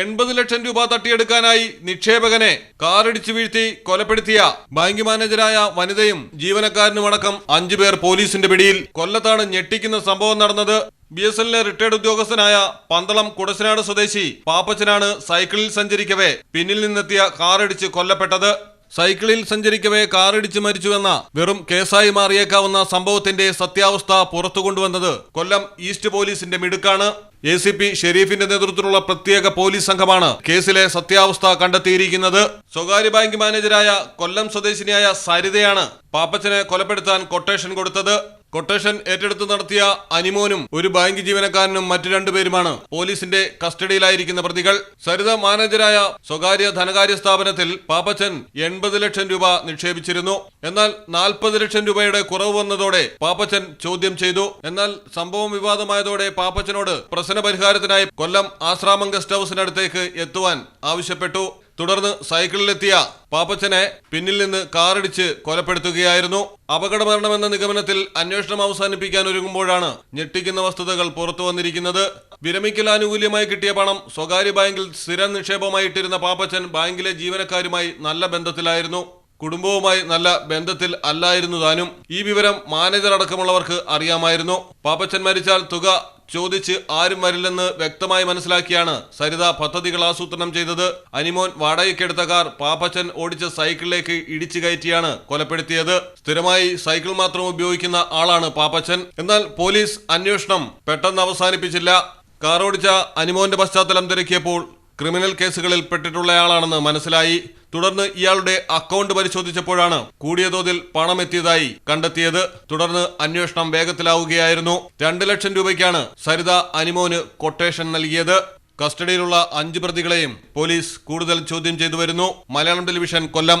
എൺപത് ലക്ഷം രൂപ തട്ടിയെടുക്കാനായി നിക്ഷേപകനെ കാറിടിച്ചു വീഴ്ത്തി കൊലപ്പെടുത്തിയ ബാങ്ക് മാനേജരായ വനിതയും ജീവനക്കാരനുമടക്കം അഞ്ചു പേർ പോലീസിന്റെ പിടിയിൽ. കൊല്ലത്താണ് ഞെട്ടിക്കുന്ന സംഭവം നടന്നത്. ബി എസ് എല്ലിലെ റിട്ടയർഡ് ഉദ്യോഗസ്ഥനായ പന്തളം കുടശനാട് സ്വദേശി പാപ്പച്ചനാണ് സൈക്കിളിൽ സഞ്ചരിക്കവേ പിന്നിൽ നിന്നെത്തിയ കാറിടിച്ച് കൊല്ലപ്പെട്ടത്. സൈക്കിളിൽ സഞ്ചരിക്കവേ കാറിടിച്ച് മരിച്ചുവെന്ന വെറും കേസായി മാറിയേക്കാവുന്ന സംഭവത്തിന്റെ സത്യാവസ്ഥ പുറത്തു കൊണ്ടുവന്നത് കൊല്ലം ഈസ്റ്റ് പോലീസിന്റെ മിടുക്കാണ്. എ സി പി ഷെരീഫിന്റെ നേതൃത്വത്തിലുള്ള പ്രത്യേക പോലീസ് സംഘമാണ് കേസിലെ സത്യാവസ്ഥ കണ്ടെത്തിയിരിക്കുന്നത്. സ്വകാര്യ ബാങ്ക് മാനേജരായ കൊല്ലം സ്വദേശിനിയായ സരിതയാണ് പാപ്പച്ചനെ കൊലപ്പെടുത്താൻ കൊട്ടേഷൻ കൊടുത്തത്. കൊട്ടേഷൻ ഏറ്റെടുത്ത് നടത്തിയ അനിമോനും ഒരു ബാങ്ക് ജീവനക്കാരനും മറ്റു രണ്ടുപേരുമാണ് പോലീസിന്റെ കസ്റ്റഡിയിലായിരിക്കുന്ന പ്രതികൾ. സരിത മാനേജരായ സ്വകാര്യ ധനകാര്യ സ്ഥാപനത്തിൽ പാപ്പച്ചൻ എൺപത് ലക്ഷം രൂപ നിക്ഷേപിച്ചിരുന്നു. എന്നാൽ നാൽപ്പത് ലക്ഷം രൂപയുടെ കുറവ് വന്നതോടെ പാപ്പച്ചൻ ചോദ്യം ചെയ്തു. എന്നാൽ സംഭവം വിവാദമായതോടെ പാപ്പച്ചനോട് പ്രശ്ന പരിഹാരത്തിനായി കൊല്ലം ആശ്രാമം ഗസ്റ്റ് ഹൌസിനടുത്തേക്ക് എത്തുവാൻ ആവശ്യപ്പെട്ടു. തുടർന്ന് സൈക്കിളിലെത്തിയ പാപ്പച്ചനെ പിന്നിൽ നിന്ന് കാറിടിച്ച് കൊലപ്പെടുത്തുകയായിരുന്നു. അപകടമരണമെന്ന നിഗമനത്തിൽ അന്വേഷണം അവസാനിപ്പിക്കാൻ ഒരുങ്ങുമ്പോഴാണ് ഞെട്ടിക്കുന്ന വസ്തുതകൾ പുറത്തു വന്നിരിക്കുന്നത്. വിരമിക്കൽ ആനുകൂല്യമായി കിട്ടിയ പണം സ്വകാര്യ ബാങ്കിൽ സ്ഥിര നിക്ഷേപമായി ഇട്ടിരുന്ന പാപ്പച്ചൻ ബാങ്കിലെ ജീവനക്കാരുമായി നല്ല ബന്ധത്തിലായിരുന്നു. കുടുംബവുമായി നല്ല ബന്ധത്തിൽ അല്ലായിരുന്നു താനും. ഈ വിവരം മാനേജർ അടക്കമുള്ളവർക്ക് അറിയാമായിരുന്നു. പാപ്പച്ചൻ മരിച്ചാൽ തുക ചോദിച്ച് ആരും വരില്ലെന്ന് വ്യക്തമായി മനസ്സിലാക്കിയാണ് സരിത പദ്ധതികൾ ആസൂത്രണം ചെയ്തത്. അനിമോൻ വാടകയ്ക്കെടുത്ത കാർ പാപ്പച്ചൻ ഓടിച്ച സൈക്കിളിലേക്ക് ഇടിച്ചു കയറ്റിയാണ് കൊലപ്പെടുത്തിയത്. സ്ഥിരമായി സൈക്കിൾ മാത്രം ഉപയോഗിക്കുന്ന ആളാണ് പാപ്പച്ചൻ. എന്നാൽ പോലീസ് അന്വേഷണം പെട്ടെന്ന് അവസാനിപ്പിച്ചില്ല. കാറോടിച്ച അനിമോന്റെ പശ്ചാത്തലം തിരക്കിയപ്പോൾ ക്രിമിനൽ കേസുകളിൽ പെട്ടിട്ടുള്ളയാളാണെന്ന് മനസ്സിലായി. തുടർന്ന് ഇയാളുടെ അക്കൗണ്ട് പരിശോധിച്ചപ്പോഴാണ് കൂടിയ തോതിൽ പണം എത്തിയതായി കണ്ടെത്തിയത്. തുടർന്ന് അന്വേഷണം വേഗത്തിലാവുകയായിരുന്നു. രണ്ട് ലക്ഷം രൂപയ്ക്കാണ് സരിത അനിമോന് കൊട്ടേഷൻ നൽകിയത്. കസ്റ്റഡിയിലുള്ള അഞ്ച് പ്രതികളെയും പോലീസ് കൂടുതൽ ചോദ്യം ചെയ്തു വരുന്നു. Malayalam television Kollam.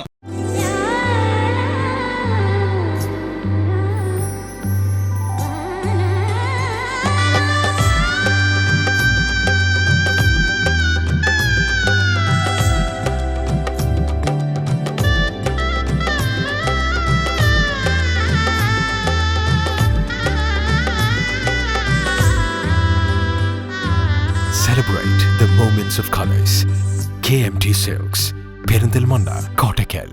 the moments of colors. KMT Silks, Perindal Manda, Kottakel.